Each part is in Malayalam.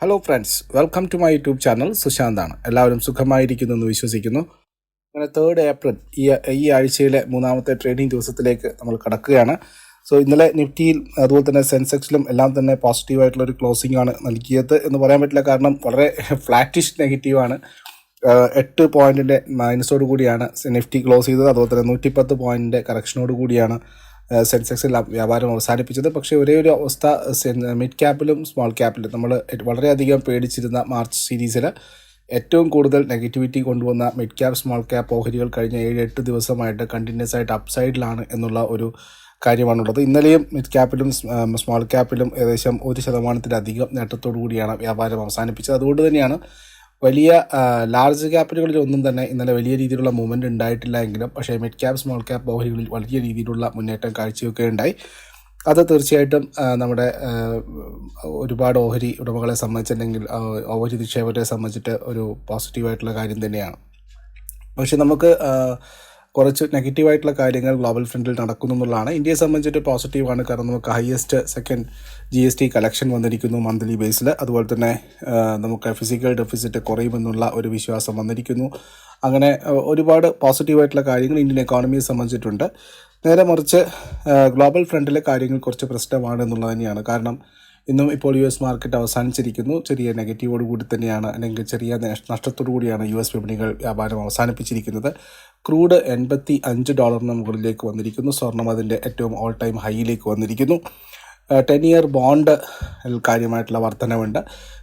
Hello friends welcome to my YouTube channel സുശാന്താണ് എല്ലാവരും സുഖമായിരിക്കുന്നു എന്ന് വിശ്വസിക്കുന്നു. അങ്ങനെ തേർഡ് ഏപ്രിൽ ഈ ഈ ആഴ്ചയിലെ മൂന്നാമത്തെ ട്രേഡിംഗ് ദിവസത്തിലേക്ക് നമ്മൾ കടക്കുകയാണ്. സോ ഇന്നലെ നിഫ്റ്റിയിൽ അതുപോലെ തന്നെ സെൻസെക്സിലും എല്ലാം തന്നെ പോസിറ്റീവായിട്ടുള്ള ഒരു ക്ലോസിംഗ് ആണ് നൽകിയത് എന്ന് പറയാൻ പറ്റില്ല. കാരണം വളരെ ഫ്ലാറ്റിഷ് ആണ്. എട്ട് പോയിന്റിന്റെ മൈനസോട് കൂടിയാണ് നിഫ്റ്റി ക്ലോസ് ചെയ്തത്. അതുപോലെ തന്നെ നൂറ്റിപ്പത്ത് പോയിന്റിന്റെ കറക്ഷനോട് കൂടിയാണ് സെൻസെക്സിൽ വ്യാപാരം അവസാനിപ്പിച്ചത്. പക്ഷേ ഒരേ ഒരു അവസ്ഥ മിഡ് ക്യാപ്പിലും സ്മോൾ ക്യാപ്പിലും നമ്മൾ വളരെയധികം പേടിച്ചിരുന്ന മാർച്ച് സീരീസിൽ ഏറ്റവും കൂടുതൽ നെഗറ്റിവിറ്റി കൊണ്ടുവന്ന മിഡ് ക്യാപ്പ് സ്മോൾ ക്യാപ്പ് ഓഹരികൾ കഴിഞ്ഞ ഏഴ് എട്ട് ദിവസമായിട്ട് കണ്ടിന്യൂസ് ആയിട്ട് അപ്സൈഡിലാണ് എന്നുള്ള ഒരു കാര്യമാണുള്ളത്. ഇന്നലെയും മിഡ് ക്യാപ്പിലും സ്മോൾ ക്യാപ്പിലും ഏകദേശം ഒരു ശതമാനത്തിലധികം നേട്ടത്തോടു കൂടിയാണ് വ്യാപാരം അവസാനിപ്പിച്ചത്. അതുകൊണ്ട് തന്നെയാണ് വലിയ ലാർജ് ക്യാപിറ്റലുകളിൽ ഒന്നും തന്നെ ഇന്നലെ വലിയ രീതിയിലുള്ള മൂവ്മെന്റ് ഉണ്ടായിട്ടില്ല എങ്കിലും പക്ഷേ മിഡ് ക്യാപ് സ്മോൾ ക്യാപ് ഓഹരികളിൽ വലിയ രീതിയിലുള്ള മുന്നേറ്റം കാഴ്ചയൊക്കെ ഉണ്ടായി. അത് തീർച്ചയായിട്ടും നമ്മുടെ ഒരുപാട് ഓഹരി ഉടമകളെ സംബന്ധിച്ചിട്ടുണ്ടെങ്കിൽ ഓഹരി നിക്ഷേപകരെ സംബന്ധിച്ചിട്ട് ഒരു പോസിറ്റീവായിട്ടുള്ള കാര്യം തന്നെയാണ്. പക്ഷെ നമുക്ക് കുറച്ച് നെഗറ്റീവായിട്ടുള്ള കാര്യങ്ങൾ ഗ്ലോബൽ ഫ്രണ്ടിൽ നടക്കുന്നു എന്നുള്ളതാണ്. ഇന്ത്യയെ സംബന്ധിച്ചിട്ട് പോസിറ്റീവാണ് കാരണം നമുക്ക് highest second G S T collection വന്നിരിക്കുന്നു മന്ത്ലി ബേസിൽ അതുപോലെ തന്നെ നമുക്ക് ഫിസിക്കൽ ഡെഫിസിറ്റ് കുറയുമെന്നുള്ള ഒരു വിശ്വാസം വന്നിരിക്കുന്നു. അങ്ങനെ ഒരുപാട് പോസിറ്റീവായിട്ടുള്ള കാര്യങ്ങൾ ഇന്ത്യൻ എക്കോണമിയെ സംബന്ധിച്ചിട്ടുണ്ട്. നേരെ മറിച്ച് ഗ്ലോബൽ ഫ്രണ്ടിലെ കാര്യങ്ങൾ കുറച്ച് പ്രശ്നമാണ് എന്നുള്ളത് തന്നെയാണ്. കാരണം ഇന്നും ഇപ്പോൾ യു എസ് മാർക്കറ്റ് അവസാനിച്ചിരിക്കുന്നു. ചെറിയ നെഗറ്റീവോട് കൂടി തന്നെയാണ് അല്ലെങ്കിൽ ചെറിയ നഷ്ടത്തോടു കൂടിയാണ് യു എസ് വിപണികൾ വ്യാപാരം അവസാനിപ്പിച്ചിരിക്കുന്നത്. ക്രൂഡ് എൺപത്തി അഞ്ച് ഡോളറിന് മുകളിലേക്ക് വന്നിരിക്കുന്നു. സ്വർണം അതിന്റെ ഏറ്റവും ഓൾ ടൈം ഹൈയിലേക്ക് വന്നിരിക്കുന്നു. ടെൻ ഇയർ ബോണ്ട് കാര്യമായിട്ടുള്ള വർധനവുണ്ട്.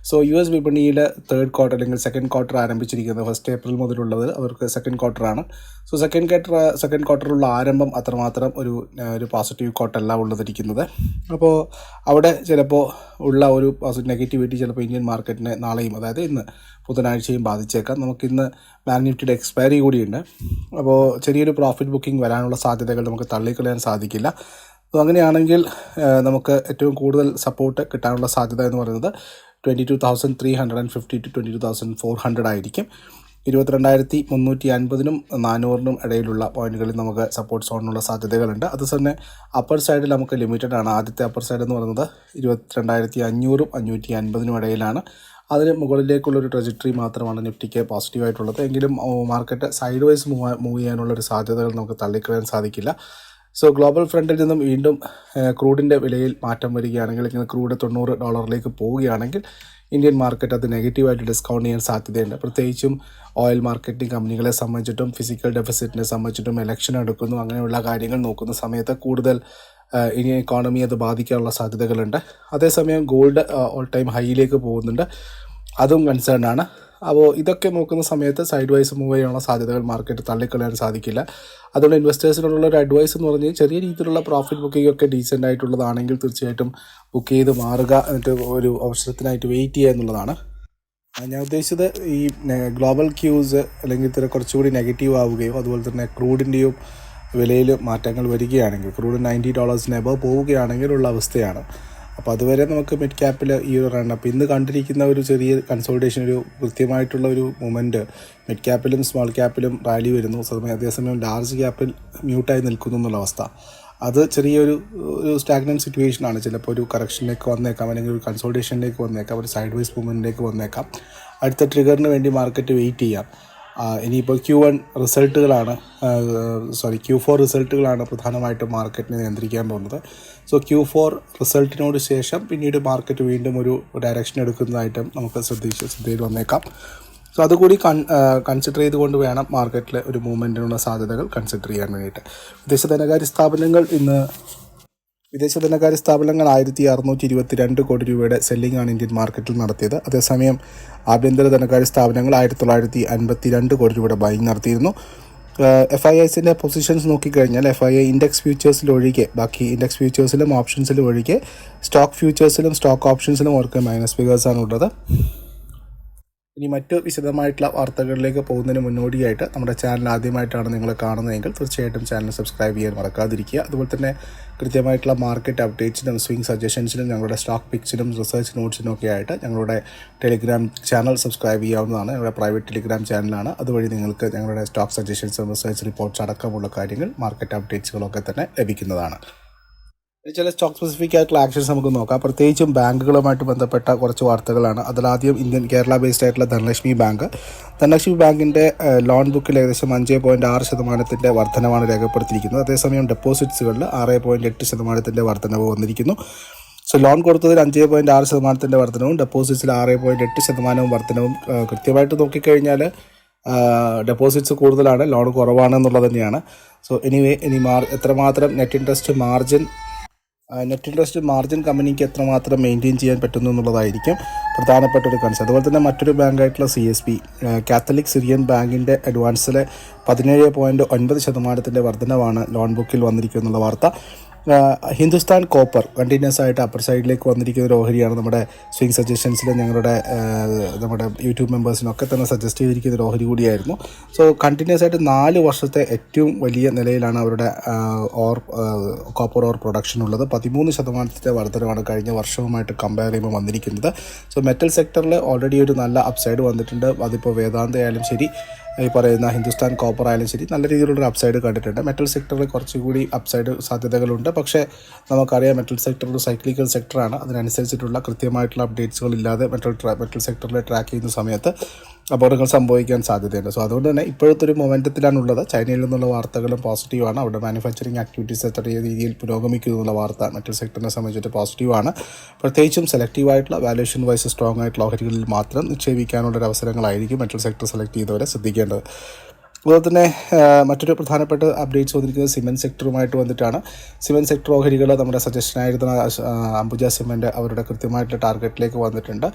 സോ യു എസ് വിപണിയിൽ തേർഡ് ക്വാർട്ടർ അല്ലെങ്കിൽ സെക്കൻഡ് ക്വാർട്ടർ ആരംഭിച്ചിരിക്കുന്നത് ഫസ്റ്റ് ഏപ്രിൽ മുതലുള്ളത് അവർക്ക് സെക്കൻഡ് ക്വാർട്ടറാണ് സോ സെക്കൻഡ് ക്വാർട്ടർ സെക്കൻഡ് ക്വാർട്ടറുള്ള ആരംഭം അത്രമാത്രം ഒരു ഒരു പോസിറ്റീവ് ക്വാർട്ടറല്ല ഉള്ളതിരിക്കുന്നത്. അപ്പോൾ അവിടെ ചിലപ്പോൾ ഉള്ള ഒരു നെഗറ്റിവിറ്റി ചിലപ്പോൾ ഇന്ത്യൻ മാർക്കറ്റിനെ നാളെയും അതായത് ഇന്ന് ബുധനാഴ്ചയും ബാധിച്ചേക്കാം. നമുക്കിന്ന് മാഗ്നിഫ്റ്റിയുടെ നിഫ്റ്റിയുടെ എക്സ്പയറി കൂടിയുണ്ട്. അപ്പോൾ ചെറിയൊരു പ്രോഫിറ്റ് ബുക്കിംഗ് വരാനുള്ള സാധ്യതകൾ നമുക്ക് തള്ളിക്കളയാൻ സാധിക്കില്ല. അങ്ങനെയാണെങ്കിൽ നമുക്ക് ഏറ്റവും കൂടുതൽ സപ്പോർട്ട് കിട്ടാനുള്ള സാധ്യത എന്ന് പറയുന്നത് twenty two thousand three hundred and fifty to twenty two thousand four hundred ആയിരിക്കും. ഇരുപത്തിരണ്ടായിരത്തി മുന്നൂറ്റി അൻപതിനും നാനൂറിനും ഇടയിലുള്ള പോയിന്റുകളിൽ നമുക്ക് സപ്പോർട്ട് സോണിനുള്ള സാധ്യതകളുണ്ട്. അത് തന്നെ അപ്പർ സൈഡിൽ നമുക്ക് ലിമിറ്റഡ് ആണ്. ആദ്യത്തെ അപ്പർ സൈഡ് എന്ന് പറയുന്നത് ഇരുപത്തിരണ്ടായിരത്തി അഞ്ഞൂറും അഞ്ഞൂറ്റി അൻപതിനും ഇടയിലാണ്. അതിന് മുകളിലേക്കുള്ളൊരു ട്രജക്ടറി മാത്രമാണ് നിഫ്റ്റിക്ക് പോസിറ്റീവായിട്ടുള്ളത് എങ്കിലും market side vice move move ചെയ്യാനുള്ള ഒരു സാധ്യതകൾ നമുക്ക് തള്ളിക്കളയാൻ സാധിക്കില്ല. സോ ഗ്ലോബൽ ഫ്രണ്ടിൽ നിന്നും വീണ്ടും ക്രൂഡിന്റെ വിലയിൽ മാറ്റം വരികയാണെങ്കിൽ ഇങ്ങനെ ക്രൂഡ് തൊണ്ണൂറ് ഡോളറിലേക്ക് പോവുകയാണെങ്കിൽ ഇന്ത്യൻ മാർക്കറ്റ് അത് നെഗറ്റീവായിട്ട് ഡിസ്കൗണ്ട് ചെയ്യാൻ സാധ്യതയുണ്ട്. പ്രത്യേകിച്ചും ഓയിൽ മാർക്കറ്റിംഗ് കമ്പനികളെ സംബന്ധിച്ചിട്ടും ഫിസിക്കൽ ഡെഫിസിറ്റിനെ സംബന്ധിച്ചിട്ടും ഇലക്ഷൻ എടുക്കുന്നു അങ്ങനെയുള്ള കാര്യങ്ങൾ നോക്കുന്ന സമയത്ത് കൂടുതൽ ഇനി എക്കോണമി അത് ബാധിക്കാനുള്ള സാധ്യതകളുണ്ട്. അതേസമയം ഗോൾഡ് ഓൾ ടൈം ഹൈയിലേക്ക് പോകുന്നുണ്ട്. അതും കൺസേൺ ആണ്. അപ്പോൾ ഇതൊക്കെ നോക്കുന്ന സമയത്ത് സൈഡ് വൈസ് മൂവ് ചെയ്യാനുള്ള സാധ്യതകൾ മാർക്കറ്റ് തള്ളിക്കളയാൻ സാധിക്കില്ല. അതുകൊണ്ട് ഇൻവെസ്റ്റേഴ്സിനുള്ള ഒരു അഡ്വൈസ് എന്ന് പറഞ്ഞാൽ ചെറിയ രീതിയിലുള്ള പ്രോഫിറ്റ് ബുക്കിംഗ് ഒക്കെ ഡീസന്റ് ആയിട്ടുള്ളതാണെങ്കിൽ തീർച്ചയായിട്ടും ബുക്ക് ചെയ്ത് മാറുക എന്നിട്ട് ഒരു അവസരത്തിനായിട്ട് വെയിറ്റ് ചെയ്യുക എന്നുള്ളതാണ്. ഞാൻ ഉദ്ദേശിച്ചത് ഈ ഗ്ലോബൽ ക്യൂസ് അല്ലെങ്കിൽ ഇത്ര കുറച്ചുകൂടി നെഗറ്റീവ് ആവുകയും അതുപോലെ തന്നെ ക്രൂഡിന്റെയും വിലയിൽ മാറ്റങ്ങൾ വരികയാണെങ്കിൽ ക്രൂഡ് നയന്റി ഡോളേഴ്സിന് എബവ് പോവുകയാണെങ്കിൽ ഉള്ള അവസ്ഥയാണ്. അപ്പോൾ അതുവരെ നമുക്ക് മിഡ് ക്യാപ്പിൽ ഈ ഒരു റണ്ണപ്പ് ഇന്ന് കണ്ടിരിക്കുന്ന ഒരു ചെറിയ കൺസോൾട്ടേഷൻ ഒരു കൃത്യമായിട്ടുള്ള ഒരു മൂമെന്റ് മിഡ് ക്യാപ്പിലും സ്മോൾ ക്യാപ്പിലും റാലി വരുന്നു. സമയം അതേസമയം ലാർജ് ക്യാപ്പിൽ മ്യൂട്ടായി നിൽക്കുന്നു എന്നുള്ള അവസ്ഥ. അത് ചെറിയൊരു ഒരു സ്റ്റാഗ്നന്റ് സിറ്റുവേഷൻ ആണ്. ചിലപ്പോൾ ഒരു കറക്ഷനിലേക്ക് വന്നേക്കാം അല്ലെങ്കിൽ ഒരു കൺസോൾട്ടേഷനിലേക്ക് വന്നേക്കാം ഒരു സൈഡ് വൈസ് മൂവ്മെന്റിലേക്ക് വന്നേക്കാം. അടുത്ത ട്രിഗറിന് വേണ്ടി മാർക്കറ്റ് വെയിറ്റ് ചെയ്യാം. ഇനിയിപ്പോൾ ക്യു വൺ റിസൾട്ടുകളാണ് സോറി ക്യു ഫോർ റിസൾട്ടുകളാണ് പ്രധാനമായിട്ടും മാർക്കറ്റിനെ നിയന്ത്രിക്കാൻ പോകുന്നത്. സോ ക്യു ഫോർ റിസൾട്ടിനോട് ശേഷം പിന്നീട് മാർക്കറ്റ് വീണ്ടും ഒരു ഡയറക്ഷൻ എടുക്കുന്നതായിട്ടും നമുക്ക് ശ്രദ്ധിച്ച് ശ്രദ്ധയിൽ വന്നേക്കാം. സോ അതുകൂടി കൺ കൺസിഡർ ചെയ്തുകൊണ്ട് വേണം മാർക്കറ്റിലെ ഒരു മൂവ്മെന്റിനുള്ള സാധ്യതകൾ കൺസിഡർ ചെയ്യാൻ വേണ്ടിയിട്ട്. വിദേശ ധനകാര്യ സ്ഥാപനങ്ങൾ ഇന്ന് വിദേശ ധനകാര്യ സ്ഥാപനങ്ങൾ ആയിരത്തി അറുന്നൂറ്റി ഇരുപത്തി രണ്ട് കോടി രൂപയുടെ സെല്ലിംഗ് ആണ് ഇന്ത്യൻ മാർക്കറ്റിൽ നടത്തിയത്. അതേസമയം ആഭ്യന്തര ധനകാര്യ സ്ഥാപനങ്ങൾ ആയിരത്തി തൊള്ളായിരത്തി അൻപത്തി രണ്ട് കോടി രൂപയുടെ ബൈങ് നടത്തിയിരുന്നു. എഫ് ഐ എസിന്റെ പൊസിഷൻസ് നോക്കിക്കഴിഞ്ഞാൽ എഫ് ഐ ഐ ഇൻഡെക്സ് ഫ്യൂച്ചേഴ്സിൽ ഒഴികെ ബാക്കി ഇൻഡെക്സ് ഫ്യൂച്ചേഴ്സിലും ഓപ്ഷൻസിലും ഒഴികെ സ്റ്റോക്ക് ഫ്യൂച്ചേഴ്സിലും സ്റ്റോക്ക് ഓപ്ഷൻസിലും അവർക്ക് മൈനസ് ഫിഗേഴ്സാണ് ഉള്ളത്. ഇനി മറ്റു വിശദമായിട്ടുള്ള വാർത്തകളിലേക്ക് പോകുന്നതിന് മുന്നോടിയായിട്ട് നമ്മുടെ ചാനൽ ആദ്യമായിട്ടാണ് നിങ്ങൾ കാണുന്നതെങ്കിൽ തീർച്ചയായിട്ടും ചാനൽ സബ്സ്ക്രൈബ് ചെയ്യാൻ മറക്കാതിരിക്കുക. അതുപോലെ തന്നെ കൃത്യമായിട്ടുള്ള മാർക്കറ്റ് അപ്ഡേറ്റ്സിനും സ്വിംഗ് സജഷൻസിനും ഞങ്ങളുടെ സ്റ്റോക്ക് പിക്സിനും റിസർച്ച് നോട്ട്സിനും ഒക്കെ ആയിട്ട് ഞങ്ങളുടെ ടെലിഗ്രാം ചാനൽ സബ്സ്ക്രൈബ് ചെയ്യാവുന്നതാണ്. ഞങ്ങളുടെ പ്രൈവറ്റ് ടെലിഗ്രാം ചാനലാണ് അതുവഴി നിങ്ങൾക്ക് ഞങ്ങളുടെ സ്റ്റോക്ക് സജഷൻസും റിസർച്ച് റിപ്പോർട്ട്സ് അടക്കമുള്ള കാര്യങ്ങൾ മാർക്കറ്റ് അപ്ഡേറ്റ്സുകളൊക്കെ തന്നെ ലഭിക്കുന്നതാണ്. ചില സ്റ്റോക്ക് സ്പെസിഫിക് ആയിട്ടുള്ള ആക്ഷൻസ് നമുക്ക് നോക്കാം. പ്രത്യേകിച്ചും ബാങ്കുകളുമായിട്ട് ബന്ധപ്പെട്ട കുറച്ച് വാർത്തകളാണ്. അതിലാദ്യം ഇന്ത്യൻ കേരള ബേസ്ഡ് ആയിട്ടുള്ള ധനലക്ഷ്മി ബാങ്ക്. ധനലക്ഷ്മി ബാങ്കിന്റെ ലോൺ ബുക്കിൽ ഏകദേശം അഞ്ച് പോയിന്റ് ആറ് ശതമാനത്തിന്റെ വർധനമാണ് രേഖപ്പെടുത്തിയിരിക്കുന്നത്. അതേസമയം ഡെപ്പോസിറ്റ്സുകളിൽ ആറ് പോയിന്റ് എട്ട് ശതമാനത്തിന്റെ വർധനവ് വന്നിരിക്കുന്നു. സോ ലോൺ കൊടുത്തതിൽ അഞ്ച് പോയിന്റ് ആറ് ശതമാനത്തിന്റെ വർധനവും ഡെപ്പോസിറ്റ്സിൽ ആറ് പോയിന്റ് എട്ട് ശതമാനവും വർധനവും കൃത്യമായിട്ട് നോക്കിക്കഴിഞ്ഞാൽ ഡെപ്പോസിറ്റ്സ് കൂടുതലാണ് ലോൺ കുറവാണ് എന്നുള്ളത് തന്നെയാണ്. സോ എനിവേ ഇനി മാർ എത്രമാത്രം net interest margin net interest margin കമ്പനിക്ക് എത്രമാത്രം മെയിന്റെയിൻ ചെയ്യാൻ പറ്റുന്നു എന്നുള്ളതായിരിക്കും പ്രധാനപ്പെട്ട ഒരു കൺസ് അതുപോലെ തന്നെ മറ്റൊരു ബാങ്കായിട്ടുള്ള C S B Catholic Syrian ബാങ്കിന്റെ അഡ്വാൻസിലെ പതിനേഴ് പോയിന്റ് ഒൻപത് ശതമാനത്തിന്റെ വർധനവാണ് ലോൺ ബുക്കിൽ വന്നിരിക്കുന്നുള്ള വാർത്ത. ഹിന്ദുസ്ഥാൻ കോപ്പർ കണ്ടിന്യൂസ് ആയിട്ട് അപ്പർ സൈഡിലേക്ക് വന്നിരിക്കുന്ന ഒരു ഓഹരിയാണ് നമ്മുടെ സ്വിംഗ് സജഷൻസിൽ ഞങ്ങളുടെ നമ്മുടെ യൂട്യൂബ് മെമ്പേഴ്സിനൊക്കെ തന്നെ സജസ്റ്റ് ചെയ്തിരിക്കുന്ന ഒരു ഓഹരി കൂടിയായിരുന്നു. സോ കണ്ടിന്യൂസ് ആയിട്ട് നാല് വർഷത്തെ ഏറ്റവും വലിയ നിലയിലാണ് അവരുടെ ഓർ കോപ്പർ ഓർ പ്രൊഡക്ഷൻ ഉള്ളത്. പതിമൂന്ന് ശതമാനത്തിന്റെ വർധനമാണ് കഴിഞ്ഞ വർഷവുമായിട്ട് കമ്പയർ ചെയ്യുമ്പോൾ വന്നിരിക്കുന്നത്. സോ മെറ്റൽ സെക്ടറിൽ ഓൾറെഡി ഒരു നല്ല അപ്സൈഡ് വന്നിട്ടുണ്ട്. അതിപ്പോൾ വേദാന്ത ആയാലും ശരി ഈ പറയുന്ന ഹിന്ദുസ്ഥാൻ കോപ്പർ ആയാലും ശരി നല്ല രീതിയിലുള്ള അപ്സൈഡ് കണ്ടിട്ടുണ്ട്. മെറ്റൽ സെക്ടറിൽ കുറച്ചുകൂടി അപ്സൈഡ് സാധ്യതകളുണ്ട്. പക്ഷേ നമുക്കറിയാം മെറ്റൽ സെക്ടർ ഒരു സൈക്ലിക്കൽ സെക്ടറാണ് അതിനനുസരിച്ചിട്ടുള്ള കൃത്യമായിട്ടുള്ള അപ്ഡേറ്റ്സുകൾ ഇല്ലാതെ മെറ്റൽ മെറ്റൽ സെക്ടറിൽ ട്രാക്ക് ചെയ്യുന്ന സമയത്ത് അപകടങ്ങൾ സംഭവിക്കാൻ സാധ്യതയുണ്ട്. സോ അതുകൊണ്ട് തന്നെ ഇപ്പോഴത്തെ ഒരു മൊമെന്റത്തിലാണുള്ളത് ചൈനയിൽ നിന്നുള്ള വാർത്തകളും പോസിറ്റീവാണ്. അവിടെ മാനുഫാക്ചറിങ് ആക്ടിവിറ്റീസ് എത്ര രീതിയിൽ പുരോഗമിക്കുന്നു എന്നുള്ള വാർത്ത മെറ്റൽ സെക്ടറിനെ സംബന്ധിച്ചിട്ട് പോസിറ്റീവാണ്. പ്രത്യേകിച്ചും സെലക്റ്റീവായിട്ടുള്ള വാല്യൂഷൻ വൈസ് സ്ട്രോങ് ആയിട്ടുള്ള ഓഹരികളിൽ മാത്രം നിക്ഷേപിക്കാനുള്ള അവസരങ്ങളായിരിക്കും മെറ്റൽ സെക്ടർ സെലക്ട് ചെയ്തവരെ ശ്രദ്ധിക്കേണ്ടത്. അതുപോലെ തന്നെ മറ്റൊരു പ്രധാനപ്പെട്ട അപ്ഡേറ്റ്സ് വന്നിരിക്കുന്നത് സിമെന്റ് സെക്ടറുമായിട്ട് വന്നിട്ടാണ്. സിമെന്റ് സെക്ടർ ഓഹരികൾ നമ്മുടെ സജഷനായിരുന്ന അംബുജ സിമെന്റ് അവരുടെ കൃത്യമായിട്ടുള്ള ടാർഗറ്റിലേക്ക് വന്നിട്ടുണ്ട്.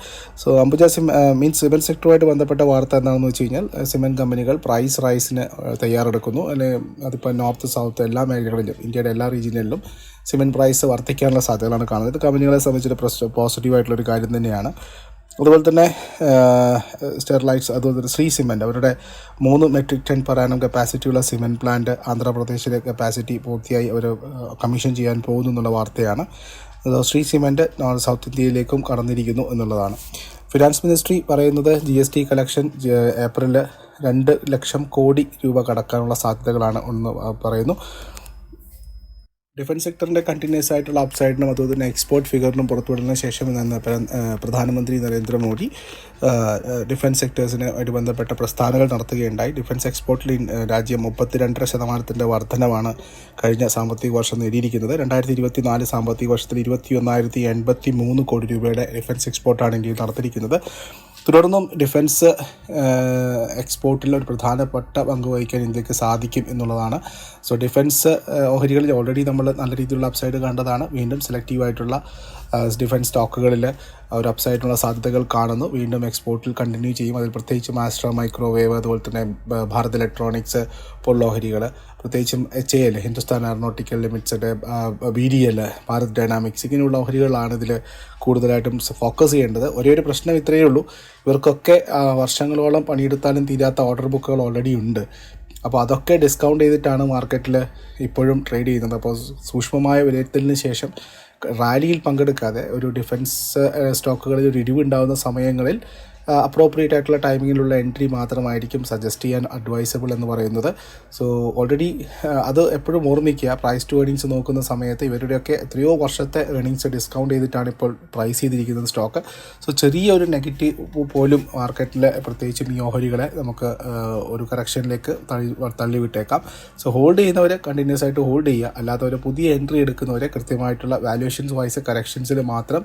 സോ അംബുജ സിം മീൻസ് സിമെന്റ് സെക്ടറുമായിട്ട് ബന്ധപ്പെട്ട വാർത്ത എന്താണെന്ന് വെച്ച് കഴിഞ്ഞാൽ സിമെന്റ് കമ്പനികൾ പ്രൈസ് റൈസിന് തയ്യാറെടുക്കുന്നു. അല്ലെങ്കിൽ അതിപ്പോൾ നോർത്ത് സൗത്ത് എല്ലാ മേഖലകളിലും ഇന്ത്യയുടെ എല്ലാ റീജിയനിലും സിമെന്റ് പ്രൈസ് വർദ്ധിക്കാനുള്ള സാധ്യതകളാണ് കാണുന്നത്. ഇത് കമ്പനികളെ സംബന്ധിച്ചൊരു പ്രശ്ന പോസിറ്റീവായിട്ടുള്ളൊരു കാര്യം തന്നെയാണ്. അതുപോലെ തന്നെ സ്റ്റെർലൈറ്റ്സ് അതുപോലെ തന്നെ ശ്രീ സിമെന്റ് അവരുടെ മൂന്ന് മെട്രിക് ടൺ annum കപ്പാസിറ്റിയുള്ള സിമെന്റ് പ്ലാന്റ് ആന്ധ്രാപ്രദേശിലെ കപ്പാസിറ്റി പൂർത്തിയായി അവർ കമ്മീഷൻ ചെയ്യാൻ പോകുന്നു എന്നുള്ള വാർത്തയാണ്. ശ്രീ സിമെന്റ് സൗത്ത് ഇന്ത്യയിലേക്കും കടന്നിരിക്കുന്നു എന്നുള്ളതാണ്. ഫിനാൻസ് മിനിസ്ട്രി പറയുന്നത് ജി എസ് ടി കളക്ഷൻ ഏപ്രിലിൽ രണ്ട് ലക്ഷം കോടി രൂപ കടക്കാനുള്ള സാധ്യതകളാണ് എന്ന് പറയുന്നു. ഡിഫൻസ് സെക്ടറിന്റെ കണ്ടിന്യൂസ് ആയിട്ടുള്ള അപ്സൈഡിനും അതുപോലെ തന്നെ എക്സ്പോർട്ട് ഫിഗറിനും പുറത്തുവിടുന്ന ശേഷം ഇന്ന് പ്രധാനമന്ത്രി നരേന്ദ്രമോദി ഡിഫൻസ് സെക്ടേഴ്സിനുമായിട്ട് ബന്ധപ്പെട്ട പ്രസ്ഥാനങ്ങൾ നടത്തുകയുണ്ടായി. ഡിഫൻസ് എക്സ്പോർട്ടിൽ രാജ്യം മുപ്പത്തിരണ്ടര ശതമാനത്തിന്റെ വർധനമാണ് കഴിഞ്ഞ സാമ്പത്തിക വർഷം നേടിയിരിക്കുന്നത്. രണ്ടായിരത്തി ഇരുപത്തി നാല് സാമ്പത്തിക വർഷത്തിൽ ഇരുപത്തി ഒന്നായിരത്തി എൺപത്തി മൂന്ന് കോടി രൂപയുടെ ഡിഫൻസ് എക്സ്പോർട്ടാണ് ഇന്ത്യയിൽ നടത്തിയിരിക്കുന്നത്. തുടർന്നും ഡിഫൻസ് എക്സ്പോർട്ടിൽ ഒരു പ്രധാനപ്പെട്ട പങ്ക് വഹിക്കാൻ ഇന്ത്യയ്ക്ക് സാധിക്കും എന്നുള്ളതാണ്. സോ ഡിഫൻസ് ഓഹരികളിൽ ഓൾറെഡി നമ്മൾ നല്ല രീതിയിലുള്ള അപ്സൈഡ് കണ്ടതാണ്. വീണ്ടും സെലക്റ്റീവായിട്ടുള്ള ഡിഫൻസ് സ്റ്റോക്കുകളിൽ ഒരു അപ്സൈഡിനുള്ള സാധ്യതകൾ കാണുന്നു. വീണ്ടും എക്സ്പോർട്ടിൽ കണ്ടിന്യൂ ചെയ്യും. അതിൽ പ്രത്യേകിച്ച് മാസ്റ്റർ മൈക്രോവേവ് അതുപോലെ തന്നെ ഭാരത് ഇലക്ട്രോണിക്സ് പോലുള്ള ഓഹരികൾ പ്രത്യേകിച്ചും H A L Hindustan Aeronautical ലിമിറ്റ്സിന്റെ B D L Bharat Dynamics ഇങ്ങനെയുള്ള ഓഹരികളാണ് ഇതിൽ കൂടുതലായിട്ടും ഫോക്കസ് ചെയ്യേണ്ടത്. ഒരേ ഒരു പ്രശ്നം ഇത്രയേ ഉള്ളൂ. ഇവർക്കൊക്കെ വർഷങ്ങളോളം പണിയെടുത്താലും തീരാത്ത ഓർഡർ ബുക്കുകൾ ഓൾറെഡി ഉണ്ട്. അപ്പോൾ അതൊക്കെ ഡിസ്കൗണ്ട് ചെയ്തിട്ടാണ് മാർക്കറ്റിൽ ഇപ്പോഴും ട്രേഡ് ചെയ്യുന്നത്. അപ്പോൾ സൂക്ഷ്മമായ വിലയിരുത്തലിന് ശേഷം റാലിയിൽ പങ്കെടുക്കാതെ ഒരു ഡിഫൻസ് സ്റ്റോക്കുകളിൽ ഒരു ഇടിവുണ്ടാകുന്ന സമയങ്ങളിൽ അപ്രോപ്രിയേറ്റ് ആയിട്ടുള്ള ടൈമിങ്ങിലുള്ള എൻട്രി മാത്രമായിരിക്കും സജസ്റ്റ് ചെയ്യാൻ അഡ്വൈസബിൾ എന്ന് പറയുന്നത്. സോ ഓൾറെഡി അത് എപ്പോഴും ഓർമ്മിക്കുക. പ്രൈസ് ടു ഏണിങ്സ് നോക്കുന്ന സമയത്ത് ഇവരുടെയൊക്കെ എത്രയോ വർഷത്തെ ഏണിങ്സ് ഡിസ്കൗണ്ട് ചെയ്തിട്ടാണ് ഇപ്പോൾ പ്രൈസ് ചെയ്തിരിക്കുന്നത് സ്റ്റോക്ക് സോ ചെറിയ ഒരു നെഗറ്റീവ് പോലും മാർക്കറ്റിലെ പ്രത്യേകിച്ച് മിയോഹരികളെ നമുക്ക് ഒരു കറക്ഷനിലേക്ക് തള്ളി തള്ളിവിട്ടേക്കാം. സോ ഹോൾഡ് ചെയ്യുന്നവരെ കണ്ടിന്യൂസ് ആയിട്ട് ഹോൾഡ് ചെയ്യുക. അല്ലാത്തവർ പുതിയ എൻട്രി എടുക്കുന്നവരെ കൃത്യമായിട്ടുള്ള വാല്യുവേഷൻസ് വൈസ് കറക്ഷൻസിൽ മാത്രം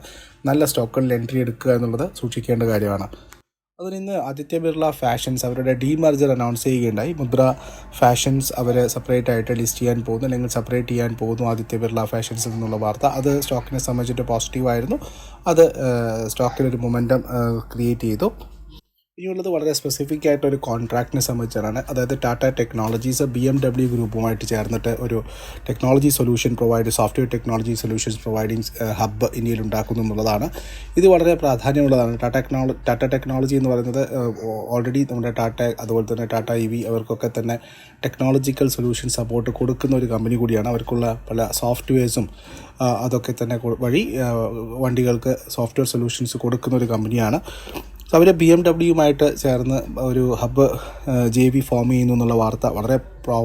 നല്ല സ്റ്റോക്കുകളിൽ എൻട്രി എടുക്കുക എന്നുള്ളത് സൂക്ഷിക്കേണ്ട കാര്യമാണ്. അതിൽ ഇന്ന് ആദിത്യ ബിർള ഫാഷൻസ് അവരുടെ ഡീമർജർ അനൗൺസ് ചെയ്യുകയുണ്ടായി. മുദ്ര ഫാഷൻസ് അവർ സെപ്പറേറ്റ് ആയിട്ട് ലിസ്റ്റ് ചെയ്യാൻ പോകുന്നു. അല്ലെങ്കിൽ സെപ്പറേറ്റ് ചെയ്യാൻ പോകുന്നു ആദിത്യ ബിർള ഫാഷൻസ് എന്നുള്ള വാർത്ത. അത് സ്റ്റോക്കിനെ സംബന്ധിച്ചിട്ട് പോസിറ്റീവായിരുന്നു അത് സ്റ്റോക്കിനൊരു മൊമെന്റം ക്രിയേറ്റ് ചെയ്തു. ഇനിയുള്ളത് വളരെ സ്പെസിഫിക് ആയിട്ട് ഒരു കോൺട്രാക്റ്റിനെ സംബന്ധിച്ചാണ്. അതായത് Tata technologies B M W ഗ്രൂപ്പുമായിട്ട് ചേർന്നിട്ട് ഒരു technology solution provide software technology solutions providing hub ഇന്ത്യയിൽ ഉണ്ടാക്കുന്നു എന്നുള്ളതാണ്. ഇത് വളരെ പ്രാധാന്യമുള്ളതാണ്. ടാറ്റ ടെക്നോളജി ടാറ്റ ടെക്നോളജി എന്ന് പറയുന്നത് ഓൾറെഡി നമ്മുടെ ടാറ്റ അതുപോലെ തന്നെ ടാറ്റ ഇ വി അവർക്കൊക്കെ തന്നെ ടെക്നോളജിക്കൽ സൊല്യൂഷൻ സപ്പോർട്ട് കൊടുക്കുന്ന ഒരു കമ്പനി കൂടിയാണ്. അവർക്കുള്ള പല സോഫ്റ്റ്വെയർസും അതൊക്കെ തന്നെ വഴി വണ്ടികൾക്ക് സോഫ്റ്റ്വെയർ സൊല്യൂഷൻസ് കൊടുക്കുന്ന ഒരു കമ്പനിയാണ് അവർ ബി എം ഡബ്ല്യുമായിട്ട് ചേർന്ന് ഒരു ഹബ്ബ് ജെ ബി ഫോം ചെയ്യുന്നു എന്നുള്ള വാർത്ത വളരെ പ്രോ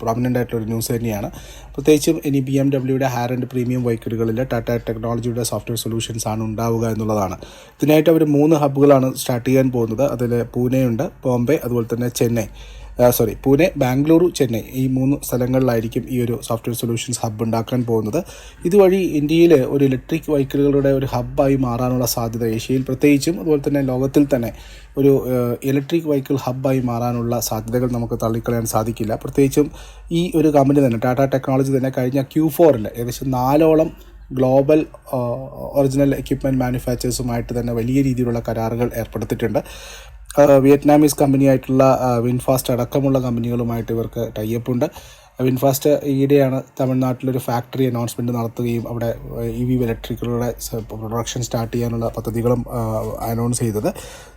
പ്രോമിനന്റ് ആയിട്ടുള്ള ഒരു ന്യൂസ് തന്നെയാണ്. പ്രത്യേകിച്ചും ഇനി ബി എം ഡബ്ല്യുയുടെ ഹയർ ആൻഡ് പ്രീമിയം വെഹിക്കിളുകളിൽ ടാറ്റ ടെക്നോളജിയുടെ സോഫ്റ്റ്വെയർ സൊല്യൂഷൻസ് ആണ് ഉണ്ടാവുക എന്നുള്ളതാണ്. ഇതിനായിട്ട് അവർ മൂന്ന് ഹബ്ബുകളാണ് സ്റ്റാർട്ട് ചെയ്യാൻ പോകുന്നത്. അതിൽ പൂനെയുണ്ട് ബോംബെ അതുപോലെ തന്നെ ചെന്നൈ. സോറി പൂനെ ബാംഗ്ലൂരു ചെന്നൈ ഈ മൂന്ന് സ്ഥലങ്ങളിലായിരിക്കും ഈ ഒരു സോഫ്റ്റ്വെയർ സൊല്യൂഷൻസ് ഹബ്ബ് ഉണ്ടാക്കാൻ പോകുന്നത്. ഇതുവഴി ഇന്ത്യയിൽ ഒരു ഇലക്ട്രിക് വെഹിക്കിളുകളുടെ ഒരു ഹബ്ബായി മാറാനുള്ള സാധ്യത ഏഷ്യയിൽ പ്രത്യേകിച്ചും അതുപോലെ തന്നെ ലോകത്തിൽ തന്നെ ഒരു ഇലക്ട്രിക് വെഹിക്കിൾ ഹബ്ബായി മാറാനുള്ള സാധ്യതകൾ നമുക്ക് തള്ളിക്കളയാൻ സാധിക്കില്ല. പ്രത്യേകിച്ചും ഈ ഒരു കമ്പനി തന്നെ ടാറ്റ ടെക്നോളജി തന്നെ കഴിഞ്ഞ ക്യൂ ഫോറിൽ ഏകദേശം നാലോളം ഗ്ലോബൽ ഒറിജിനൽ എക്യുപ്മെന്റ് മാനുഫാക്ചേഴ്സുമായിട്ട് തന്നെ വലിയ രീതിയിലുള്ള കരാറുകൾ ഏർപ്പെടുത്തിയിട്ടുണ്ട്. വിയറ്റ്നാമീസ് കമ്പനിയായിട്ടുള്ള വിൻഫാസ്റ്റ് അടക്കമുള്ള കമ്പനികളുമായിട്ട് ഇവർക്ക് ടൈപ്പ് ഉണ്ട്. വിൻഫാസ്റ്റ് ഈയിടെയാണ് തമിഴ്നാട്ടിലൊരു ഫാക്ടറി അനൗൺസ്മെന്റ് നടത്തുകയും അവിടെ ഇ വി ഇലക്ട്രിക്കലുകളുടെ പ്രൊഡക്ഷൻ സ്റ്റാർട്ട് ചെയ്യാനുള്ള പദ്ധതികളും അനൗൺസ് ചെയ്തത്.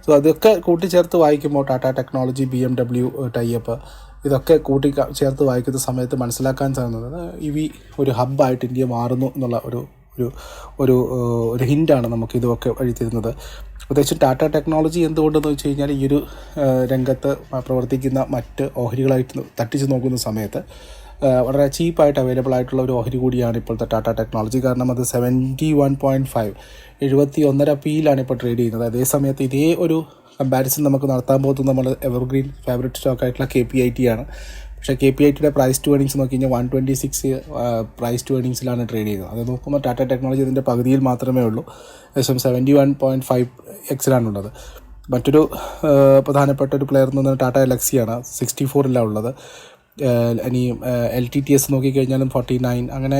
സോ അതൊക്കെ കൂട്ടിച്ചേർത്ത് വായിക്കുമ്പോൾ Tata technology B M W type ഇതൊക്കെ കൂട്ടി ചേർത്ത് വായിക്കുന്ന സമയത്ത് മനസ്സിലാക്കാൻ സാധിക്കുന്നത് ഇ വി ഒരു ഹബ്ബായിട്ട് ഇന്ത്യ മാറുന്നു എന്നുള്ള ഒരു ഒരു ഒരു ഒരു ഹിന്റാണ് നമുക്ക് ഇതൊക്കെ വഴി തരുന്നത്. പ്രത്യേകിച്ച് ടാറ്റ ടെക്നോളജി എന്തുകൊണ്ടെന്ന് വെച്ച് കഴിഞ്ഞാൽ ഈ ഒരു രംഗത്ത് പ്രവർത്തിക്കുന്ന മറ്റ് ഓഹരികളായിട്ട് തട്ടിച്ച് നോക്കുന്ന സമയത്ത് വളരെ ചീപ്പായിട്ട് അവൈലബിൾ ആയിട്ടുള്ള ഒരു ഓഹരി കൂടിയാണ് ഇപ്പോഴത്തെ ടാറ്റ ടെക്നോളജി. കാരണം അത് സെവന്റി വൺ പോയിന്റ് ഫൈവ് എഴുപത്തി ഒന്നര പിയിലാണ് ഇപ്പോൾ ട്രേഡ് ചെയ്യുന്നത്. അതേ സമയത്ത് ഇതേ ഒരു കമ്പാരിസൺ നമുക്ക് നടത്താൻ പോകുന്നത് നമ്മൾ എവർഗ്രീൻ ഫേവറേറ്റ് സ്റ്റോക്ക് ആയിട്ടുള്ള കെ പി ഐ ടി ആണ്. പക്ഷേ കെ പി ഐ ടിയുടെ പ്രൈസ് ടു ഏണിങ്സ് നോക്കി കഴിഞ്ഞാൽ one twenty six price to ഏണിങ്സിലാണ് trade ചെയ്തത് അത് നോക്കുമ്പോൾ ടാറ്റ ടെക്നോളജി അതിന്റെ പകുതിയിൽ മാത്രമേ ഉള്ളൂ. ഏകദേശം സെവന്റി വൺ പോയിന്റ് ഫൈവ് എക്സിലാണുള്ളത് മറ്റൊരു പ്രധാനപ്പെട്ട ഒരു പ്ലെയർ എന്ന് പറഞ്ഞാൽ ടാറ്റ എലക്സിയാണ് സിക്സ്റ്റി ഫോറിലാണ് ഉള്ളത്. ഇനി എൽ ടി ടി എസ് നോക്കിക്കഴിഞ്ഞാലും ഫോർട്ടി നയൻ അങ്ങനെ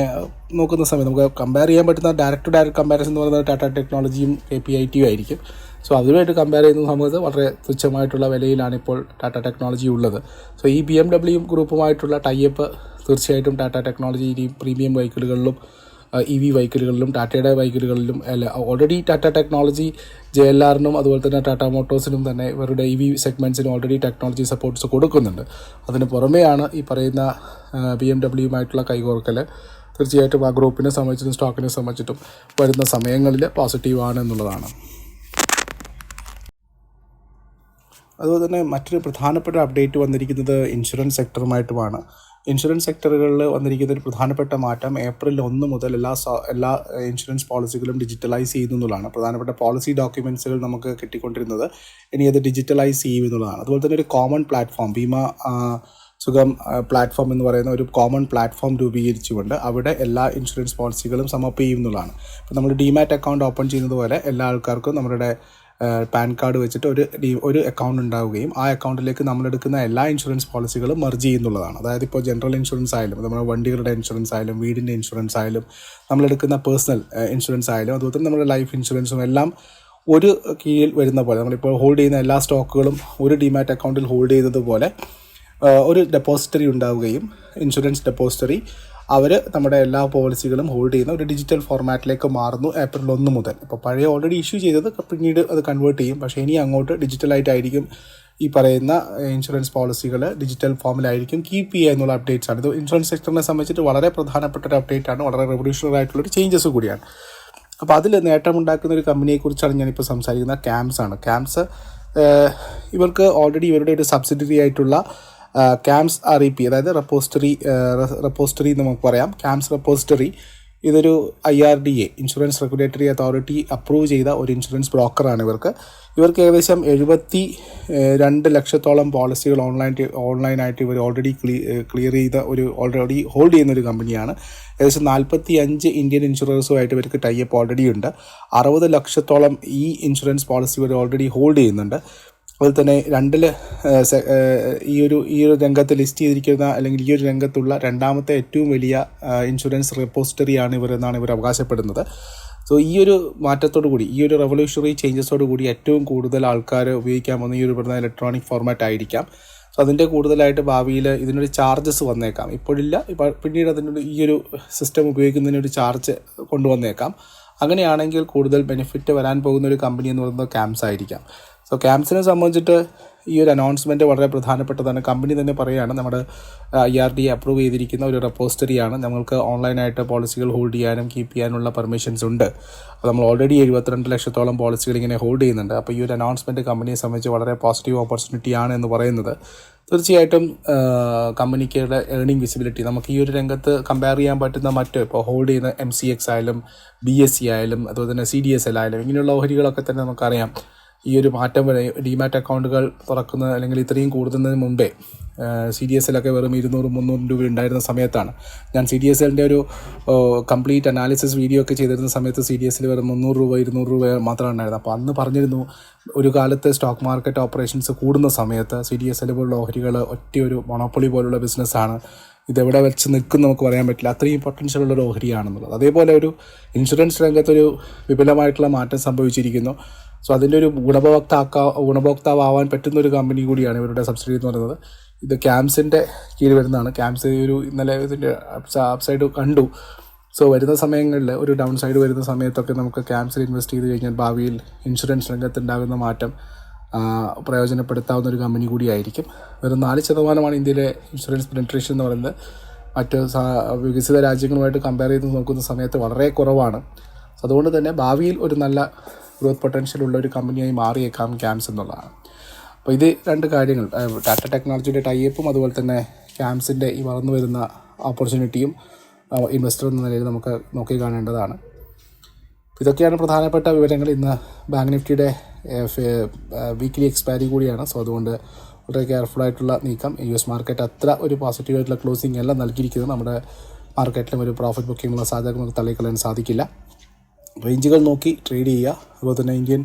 നോക്കുന്ന സമയത്ത് നമുക്ക് കമ്പയർ ചെയ്യാൻ പറ്റുന്ന ഡയറക്റ്റ് ടു ഡയറക്റ്റ് കമ്പാരിസൺ എന്ന് പറയുന്നത് ടാറ്റ ടെക്നോളജിയും കെ പി ഐ ടിയും ആയിരിക്കും. സോ അതുമായിട്ട് കമ്പയർ ചെയ്യുന്ന സമയത്ത് വളരെ തുച്ഛമായിട്ടുള്ള വിലയിലാണ് ഇപ്പോൾ ടാറ്റ ടെക്നോളജി ഉള്ളത്. സോ ഈ ബി എം ഡബ്ല്യു ഗ്രൂപ്പുമായിട്ടുള്ള ടൈപ്പ് തീർച്ചയായിട്ടും ടാറ്റ ടെക്നോളജി ഈ പ്രീമിയം വെഹിക്കിളുകളിലും ഇ വി വെഹിക്കിളുകളിലും ടാറ്റയുടെ വെഹിക്കിളുകളിലും അല്ല already Tata technology J L ആറിനും അതുപോലെ തന്നെ ടാറ്റ മോട്ടോഴ്സിനും തന്നെ ഇവരുടെ ഇ വി സെഗ്മെന്റ്സിനും ഓൾറെഡി ടെക്നോളജി സപ്പോർട്ട്സ് കൊടുക്കുന്നുണ്ട്. അതിന് പുറമെയാണ് ഈ പറയുന്ന ബി എം ഡബ്ല്യുമായിട്ടുള്ള കൈകോർക്കൽ തീർച്ചയായിട്ടും ആ ഗ്രൂപ്പിനെ സംബന്ധിച്ചിട്ടും സ്റ്റോക്കിനെ സംബന്ധിച്ചിട്ടും വരുന്ന സമയങ്ങളിൽ പോസിറ്റീവാണ് എന്നുള്ളതാണ് അതുപോലെ തന്നെ മറ്റൊരു പ്രധാനപ്പെട്ട അപ്ഡേറ്റ് വന്നിരിക്കുന്നത് ഇൻഷുറൻസ് സെക്ടറുമായിട്ടുമാണ് ഇൻഷുറൻസ് സെക്ടറുകളിൽ വന്നിരിക്കുന്ന ഒരു പ്രധാനപ്പെട്ട മാറ്റം ഏപ്രിൽ ഒന്ന് മുതൽ എല്ലാ എല്ലാ ഇൻഷുറൻസ് പോളിസികളും ഡിജിറ്റലൈസ് ചെയ്യുന്നു എന്നുള്ളതാണ്. പ്രധാനപ്പെട്ട പോളിസി ഡോക്യുമെൻസുകൾ നമുക്ക് കിട്ടിക്കൊണ്ടിരുന്നത് ഇനി അത് ഡിജിറ്റലൈസ് ചെയ്യും എന്നുള്ളതാണ്. അതുപോലെ തന്നെ ഒരു കോമൺ പ്ലാറ്റ്ഫോം ഭീമ സുഖം പ്ലാറ്റ്ഫോം എന്ന് പറയുന്ന ഒരു കോമൺ പ്ലാറ്റ്ഫോം രൂപീകരിച്ചുകൊണ്ട് അവിടെ എല്ലാ ഇൻഷുറൻസ് പോളിസികളും ചെയ്യും എന്നുള്ളതാണ്. ഇപ്പോൾ നമ്മൾ ഡിമാറ്റ് അക്കൗണ്ട് ഓപ്പൺ ചെയ്യുന്നത് പോലെ എല്ലാ ആൾക്കാർക്കും നമ്മുടെ പാൻ കാർഡ് വെച്ചിട്ട് ഒരു ഒരു അക്കൗണ്ട് ഉണ്ടാവുകയും ആ അക്കൗണ്ടിലേക്ക് നമ്മളെടുക്കുന്ന എല്ലാ ഇൻഷുറൻസ് പോളിസികളും മെർജ് ചെയ്യുന്നുള്ളതാണ്. അതായത് ഇപ്പോൾ ജനറൽ ഇൻഷുറൻസ് ആയാലും നമ്മുടെ വണ്ടികളുടെ ഇൻഷുറൻസ് ആയാലും വീടിന്റെ ഇൻഷുറൻസ് ആയാലും നമ്മളെടുക്കുന്ന പേഴ്സണൽ ഇൻഷുറൻസ് ആയാലും അതുപോലെ തന്നെ നമ്മുടെ ലൈഫ് ഇൻഷുറൻസും എല്ലാം ഒരു കീഴിൽ വരുന്ന പോലെ നമ്മളിപ്പോൾ ഹോൾഡ് ചെയ്യുന്ന എല്ലാ സ്റ്റോക്കുകളും ഒരു ഡിമാറ്റ് അക്കൗണ്ടിൽ ഹോൾഡ് ചെയ്തതുപോലെ ഒരു ഡെപ്പോസിറ്ററി ഉണ്ടാവുകയും ഇൻഷുറൻസ് ഡെപ്പോസിറ്ററി അവർ നമ്മുടെ എല്ലാ പോളിസികളും ഹോൾഡ് ചെയ്യുന്ന ഒരു ഡിജിറ്റൽ ഫോർമാറ്റിലേക്ക് മാറുന്നു ഏപ്രിൽ ഒന്ന് മുതൽ. ഇപ്പോൾ പഴയ ഓൾറെഡി ഇഷ്യൂ ചെയ്തത് പിന്നീട് അത് കൺവേർട്ട് ചെയ്യും. പക്ഷേ ഇനി അങ്ങോട്ട് ഡിജിറ്റലായിട്ടായിരിക്കും ഈ പറയുന്ന ഇൻഷുറൻസ് പോളിസികൾ ഡിജിറ്റൽ ഫോമിലായിരിക്കും കീപ്പ് ചെയ്യുക എന്നുള്ള അപ്ഡേറ്റ്സ് ആണ്. ഇത് ഇൻഷുറൻസ് സെക്ടറിനെ സംബന്ധിച്ചിട്ട് വളരെ പ്രധാനപ്പെട്ട ഒരു അപ്ഡേറ്റ് ആണ്. വളരെ റെവല്യൂഷണറി ആയിട്ടുള്ളൊരു ചേഞ്ചസ് കൂടിയാണ്. അപ്പോൾ അതിൽ നേട്ടമുണ്ടാക്കുന്ന ഒരു കമ്പനിയെക്കുറിച്ചാണ് ഞാനിപ്പോൾ സംസാരിക്കുന്നത്. ക്യാംസ് ആണ്. ക്യാംസ് ഇവർക്ക് ഓൾറെഡി ഇവരുടെ ഒരു സബ്സിഡറി ആയിട്ടുള്ള ക്യാംസ് ആർ ഇ പി അതായത് റെപ്പോസ്റ്ററി റെപ്പോസ്റ്ററി എന്ന് നമുക്ക് പറയാം. ക്യാംസ് റെപ്പോസ്റ്ററി ഇതൊരു I R D A insurance regulatory authority approve ചെയ്ത ഒരു ഇൻഷുറൻസ് ബ്രോക്കറാണ് ഇവർക്ക്. ഇവർക്ക് ഏകദേശം എഴുപത്തി രണ്ട് ലക്ഷത്തോളം പോളിസികൾ ഓൺലൈൻ ഓൺലൈനായിട്ട് ഇവർ ഓൾറെഡി ക്ലിയർ ചെയ്ത ഒരു ഓൾറെഡി ഹോൾഡ് ചെയ്യുന്ന ഒരു കമ്പനിയാണ് ഏകദേശം നാൽപ്പത്തി അഞ്ച് ഇന്ത്യൻ ഇൻഷുറൻസുമായിട്ട് ഇവർക്ക് ടൈപ്പ് ഓൾറെഡി ഉണ്ട്. അറുപത് ലക്ഷത്തോളം ഈ ഇൻഷുറൻസ് പോളിസി ഇവർ ഓൾറെഡി ഹോൾഡ് ചെയ്യുന്നുണ്ട്. അതുപോലെ തന്നെ രണ്ടിൽ ഈ ഒരു ഈ ഒരു രംഗത്ത് ലിസ്റ്റ് ചെയ്തിരിക്കുന്ന അല്ലെങ്കിൽ ഈ ഒരു രംഗത്തുള്ള രണ്ടാമത്തെ ഏറ്റവും വലിയ ഇൻഷുറൻസ് റെപ്പോസിറ്ററിയാണ് ഇവർ എന്നാണ് ഇവർ അവകാശപ്പെടുന്നത്. സോ ഈ ഒരു മാറ്റത്തോടു കൂടി ഈ ഒരു റെവല്യൂഷണറി ചേഞ്ചസോട് കൂടി ഏറ്റവും കൂടുതൽ ആൾക്കാർ ഉപയോഗിക്കാൻ പോകുന്ന ഈ ഒരു പറഞ്ഞ ഇലക്ട്രോണിക് ഫോർമാറ്റ് ആയിരിക്കാം. സോ അതിന്റെ കൂടുതലായിട്ട് ഭാവിയിൽ ഇതിനൊരു ചാർജസ് വന്നേക്കാം. ഇപ്പോഴില്ല പിന്നീട് അതിനൊരു ഈ ഒരു സിസ്റ്റം ഉപയോഗിക്കുന്നതിനൊരു ചാർജ് കൊണ്ടുവന്നേക്കാം. അങ്ങനെയാണെങ്കിൽ കൂടുതൽ ബെനിഫിറ്റ് വരാൻ പോകുന്ന ഒരു കമ്പനി എന്ന് പറയുന്നത് ക്യാംസ് ആയിരിക്കാം. സോ ക്യാംസിനെ സംബന്ധിച്ചിട്ട് ഈ ഒരു അനൗൺസ്മെന്റ് വളരെ പ്രധാനപ്പെട്ടതാണ്. കമ്പനി തന്നെ പറയുകയാണ് നമ്മുടെ ഐ ആർ ഡി അപ്രൂവ് ചെയ്തിരിക്കുന്ന ഒരു റെപ്പോസ്റ്ററിയാണ് നമ്മൾക്ക് ഓൺലൈനായിട്ട് പോളിസികൾ ഹോൾഡ് ചെയ്യാനും കീപ്പ് ചെയ്യാനുള്ള പെർമിഷൻസ് ഉണ്ട്. നമ്മൾ ഓൾറെഡി എഴുപത്തിരണ്ട് ലക്ഷത്തോളം പോളിസികൾ ഇങ്ങനെ ഹോൾഡ് ചെയ്യുന്നുണ്ട്. അപ്പോൾ ഈ ഒരു അനൗൺസ്മെന്റ് കമ്പനിയെ സംബന്ധിച്ച് വളരെ പോസിറ്റീവ് ഓപ്പർച്യൂണിറ്റി ആണ് എന്ന് പറയുന്നത്. തീർച്ചയായിട്ടും കമ്പനിക്കുടെ ഏർണിംഗ് വിസിബിലിറ്റി നമുക്ക് ഈ ഒരു രംഗത്ത് കമ്പയർ ചെയ്യാൻ പറ്റുന്ന മറ്റ് ഇപ്പോൾ ഹോൾഡ് ചെയ്യുന്ന എം സി എക്സ് ആയാലും ബി എസ് സി ആയാലും അതുപോലെ തന്നെ സി ഡി എസ് എൽ ആയാലും ഇങ്ങനെയുള്ള ഓഹരികളൊക്കെ തന്നെ നമുക്കറിയാം. ഈ ഒരു മാറ്റം വരെ ഡിമാറ്റ് അക്കൗണ്ടുകൾ തുറക്കുന്ന അല്ലെങ്കിൽ ഇത്രയും കൂടുന്നതിന് മുമ്പേ സി ഡി എസ് എല്ലൊക്കെ വെറും ഇരുന്നൂറ് മുന്നൂറ് രൂപ ഉണ്ടായിരുന്ന സമയത്താണ്. ഞാൻ സി ഡി എസ് എല്ലിന്റെ ഒരു കംപ്ലീറ്റ് അനാലിസിസ് വീഡിയോ ഒക്കെ ചെയ്തിരുന്ന സമയത്ത് സി ഡി എസിൽ വെറും മുന്നൂറ് രൂപ ഇരുന്നൂറ് രൂപ മാത്രമാണ് ഉണ്ടായിരുന്നത് അപ്പോൾ അന്ന് പറഞ്ഞിരുന്നു ഒരു കാലത്ത് സ്റ്റോക്ക് മാർക്കറ്റ് ഓപ്പറേഷൻസ് കൂടുന്ന സമയത്ത് സി ഡി എസ് എൽ പോലുള്ള ഓഹരികൾ ഒറ്റ ഒരു മൊണോപ്പൊളി പോലുള്ള ബിസിനസ്സാണ് ഇതെവിടെ വെച്ച് നിൽക്കും നമുക്ക് പറയാൻ പറ്റില്ല. അത്രയും പൊട്ടൻഷ്യൽ ഉള്ള ഒരു ഓഹരിയാണെന്നുള്ളത്. അതേപോലെ ഒരു ഇൻഷുറൻസ് രംഗത്തൊരു വിപുലമായിട്ടുള്ള മാറ്റം സംഭവിച്ചിരിക്കുന്നു. സോ അതിന്റെ ഒരു ഗുണഭോക്താക്കാ ഗുണഭോക്താവാൻ പറ്റുന്ന ഒരു കമ്പനി കൂടിയാണ് ഇവരുടെ സബ്സിഡി എന്ന് പറയുന്നത്. ഇത് ക്യാംസിന്റെ കീഴിൽ വരുന്നതാണ്. ക്യാംസ് ഒരു ഇന്നലെ ഇതിന്റെ അപ്സൈഡ് കണ്ടു. സോ വരുന്ന സമയങ്ങളിൽ ഒരു ഡൗൺ സൈഡ് വരുന്ന സമയത്തൊക്കെ നമുക്ക് ക്യാംസിൽ ഇൻവെസ്റ്റ് ചെയ്ത് കഴിഞ്ഞാൽ ഭാവിയിൽ ഇൻഷുറൻസ് രംഗത്തുണ്ടാകുന്ന മാറ്റം പ്രയോജനപ്പെടുത്താവുന്ന ഒരു കമ്പനി കൂടിയായിരിക്കും. വെറും നാല് ശതമാനമാണ് ഇന്ത്യയിലെ ഇൻഷുറൻസ് പെനിട്രേഷൻ എന്ന് പറയുന്നത്. മറ്റ് വികസിത രാജ്യങ്ങളുമായിട്ട് കമ്പയർ ചെയ്ത് നോക്കുന്ന സമയത്ത് വളരെ കുറവാണ്. അതുകൊണ്ട് തന്നെ ഭാവിയിൽ ഒരു നല്ല ഗ്രോത്ത് പൊട്ടൻഷ്യൽ ഉള്ള ഒരു കമ്പനിയായി മാറിയേക്കാം ക്യാംസ് എന്നുള്ളതാണ്. അപ്പോൾ ഇത് രണ്ട് കാര്യങ്ങൾ. ടാറ്റ ടെക്നോളജിയുടെ ടൈപ്പും അതുപോലെ തന്നെ ക്യാംസിന്റെ ഈ വളർന്നു വരുന്ന ഓപ്പർച്യൂണിറ്റിയും ഇൻവെസ്റ്റർ എന്ന നിലയിൽ നമുക്ക് നോക്കി കാണേണ്ടതാണ്. ഇതൊക്കെയാണ് പ്രധാനപ്പെട്ട വിവരങ്ങൾ. ഇന്ന് ബാങ്ക് നിഫ്റ്റിയുടെ വീക്ക്ലി എക്സ്പയറി കൂടിയാണ്. സോ അതുകൊണ്ട് വളരെ കെയർഫുൾ ആയിട്ടുള്ള നീക്കം. യു എസ് മാർക്കറ്റ് അത്ര ഒരു പോസിറ്റീവ് ആയിട്ടുള്ള ക്ലോസിംഗ് അല്ല നൽകിയിരിക്കുന്നത്. നമ്മുടെ മാർക്കറ്റിലും ഒരു പ്രോഫിറ്റ് ബുക്കിംഗുള്ള സാധ്യത നമുക്ക് തള്ളിക്കളയാൻ സാധിക്കില്ല. റേഞ്ചുകൾ നോക്കി ട്രേഡ് ചെയ്യുക. അതുപോലെ തന്നെ ഇന്ത്യൻ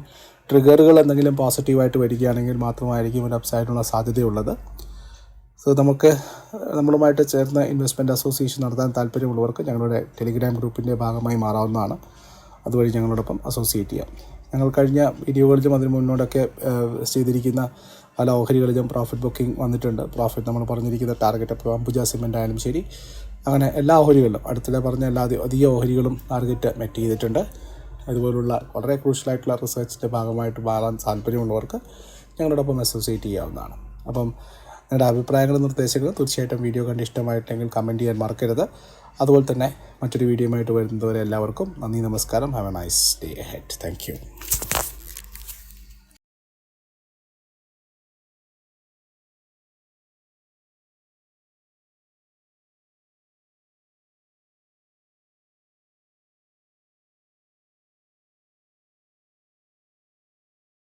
ട്രിഗറുകൾ എന്തെങ്കിലും പോസിറ്റീവായിട്ട് വരികയാണെങ്കിൽ മാത്രമായിരിക്കും ഒരു അപ്സൈഡിനുള്ള സാധ്യതയുള്ളത്. സോ നമുക്ക് നമ്മളുമായിട്ട് ചേർന്ന ഇൻവെസ്റ്റ്മെന്റ് അസോസിയേഷൻ നടത്താൻ താല്പര്യമുള്ളവർക്ക് ഞങ്ങളുടെ ടെലിഗ്രാം ഗ്രൂപ്പിന്റെ ഭാഗമായി മാറാവുന്നതാണ്. അതുവഴി ഞങ്ങളോടൊപ്പം അസോസിയേറ്റ് ചെയ്യാം. ഞങ്ങൾ കഴിഞ്ഞ വീഡിയോകളിലും അതിന് മുന്നോട്ടൊക്കെ ഏഹ്, ചെയ്തിരിക്കുന്ന പല ഓഹരികളിലും പ്രോഫിറ്റ് ബുക്കിംഗ് വന്നിട്ടുണ്ട്. പ്രോഫിറ്റ് നമ്മൾ പറഞ്ഞിരിക്കുന്ന ടാർഗറ്റ് അപ്പോൾ അംബുജ സിമെന്റ് ആയാലും ശരി അങ്ങനെ എല്ലാ ഓഹരികളിലും അടുത്തിടെ പറഞ്ഞ എല്ലാ അധി- അധിക ഓഹരികളും ടാർഗറ്റ് മെറ്റ് ചെയ്തിട്ടുണ്ട്. അതുപോലുള്ള വളരെ ക്രൂഷ്യലായിട്ടുള്ള റിസർച്ചിന്റെ ഭാഗമായിട്ട് മാറാൻ താല്പര്യമുള്ളവർക്ക് ഞങ്ങളോടൊപ്പം അസോസിയേറ്റ് ചെയ്യാവുന്നതാണ്. അപ്പം നിങ്ങളുടെ അഭിപ്രായങ്ങളും നിർദ്ദേശങ്ങളും തീർച്ചയായിട്ടും വീഡിയോ കണ്ട് ഇഷ്ടമായിട്ടെങ്കിൽ കമന്റ് ചെയ്യാൻ മറക്കരുത്. അതുപോലെ തന്നെ മറ്റൊരു വീഡിയോയുമായിട്ട് വരുന്നതുവരെ എല്ലാവർക്കും നന്ദി നമസ്കാരം. Have a nice day head thank you